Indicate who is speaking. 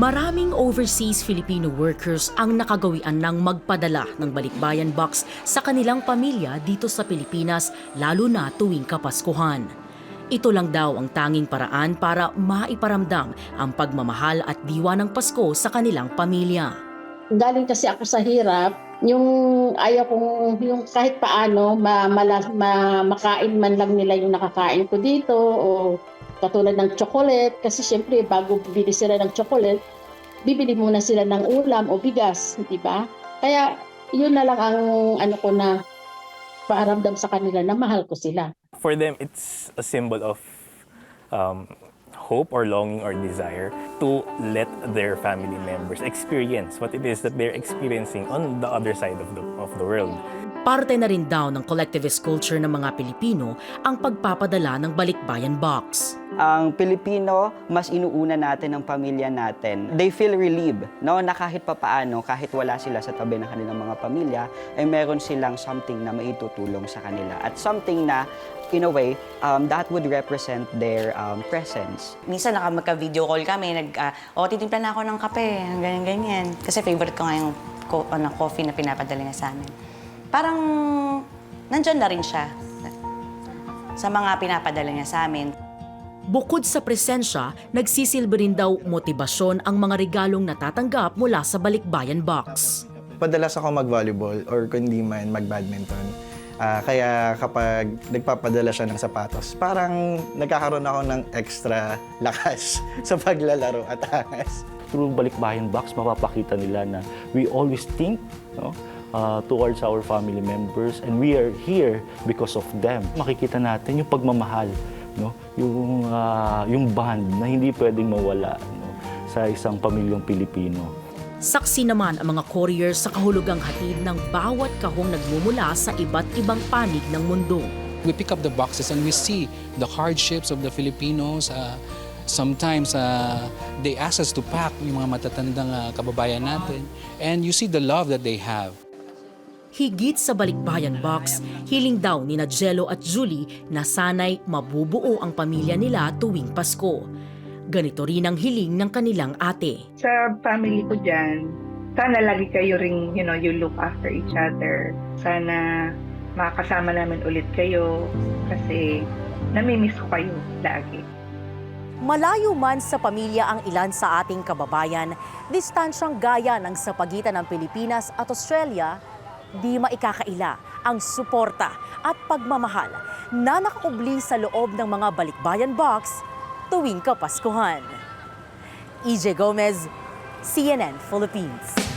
Speaker 1: Maraming overseas Filipino workers ang nakagawian ng magpadala ng balikbayan box sa kanilang pamilya dito sa Pilipinas lalo na tuwing Kapaskuhan. Ito lang daw ang tanging paraan para maiparamdam ang pagmamahal at diwa ng Pasko sa kanilang pamilya.
Speaker 2: galing kasi ako sa hirap, yung ayaw kong, yung kahit paano, ma, mala, ma, makain man lang nila yung nakakain ko dito, o katulad ng chocolate, kasi syempre bago bibili sila ng chocolate, bibili muna sila ng ulam o bigas, di ba? Kaya yun na lang ang ano ko na paaramdam sa kanila na mahal ko sila.
Speaker 3: For them, it's a symbol of um, hope or longing or desire to let their family members experience what it is that they're experiencing on the other side of the, of the world.
Speaker 1: Parte na rin daw ng collectivist culture ng mga Pilipino ang pagpapadala ng balikbayan box.
Speaker 4: Ang Pilipino, mas inuuna natin ang pamilya natin. They feel relieved, no? Na kahit papaano, kahit wala sila sa tabi ng kanilang mga pamilya, ay meron silang something na maitutulong sa kanila. At something na, in a way, um, that would represent their um, presence.
Speaker 5: Minsan naka magka-video call kami, nag, ah, o titimpla na ako ng kape, ganyan-ganyan. Kasi favorite ko nga yung ano, coffee na pinapadala niya sa amin. Parang nandyan na rin siya sa mga pinapadala niya sa amin.
Speaker 1: Bukod sa presensya, nagsisilbi rin daw motibasyon ang mga regalong natatanggap mula sa balikbayan box.
Speaker 6: Padalas ako mag-volleyball or kundi man mag-badminton. Ah, kaya kapag nagpapadala siya ng sapatos, parang nagkakaroon ako ng extra lakas sa paglalaro at angas.
Speaker 7: through Balikbayan Box, mapapakita nila na we always think no, uh, towards our family members and we are here because of them. Makikita natin yung pagmamahal, no, yung, uh, yung bond na hindi pwedeng mawala no, sa isang pamilyang Pilipino.
Speaker 1: Saksi naman ang mga courier sa kahulugang hatid ng bawat kahong nagmumula sa iba't ibang panig ng mundo.
Speaker 8: we pick up the boxes and we see the hardships of the Filipinos. Uh, sometimes uh, they ask us to pack yung mga matatandang uh, kababayan natin. And you see the love that they have.
Speaker 1: Higit sa balikbayan box, hiling daw ni Jello at Julie na sanay mabubuo ang pamilya nila tuwing Pasko. Ganito rin ang hiling ng kanilang ate.
Speaker 9: sa family ko dyan, sana lagi kayo ring, you know, you look after each other. Sana makakasama namin ulit kayo kasi namimiss ko kayo lagi.
Speaker 1: Malayo man sa pamilya ang ilan sa ating kababayan, distansyang gaya ng sa pagitan ng Pilipinas at Australia, di maikakaila ang suporta at pagmamahal na nakaubli sa loob ng mga balikbayan box tuwing Kapaskuhan. EJ Gomez, CNN Philippines.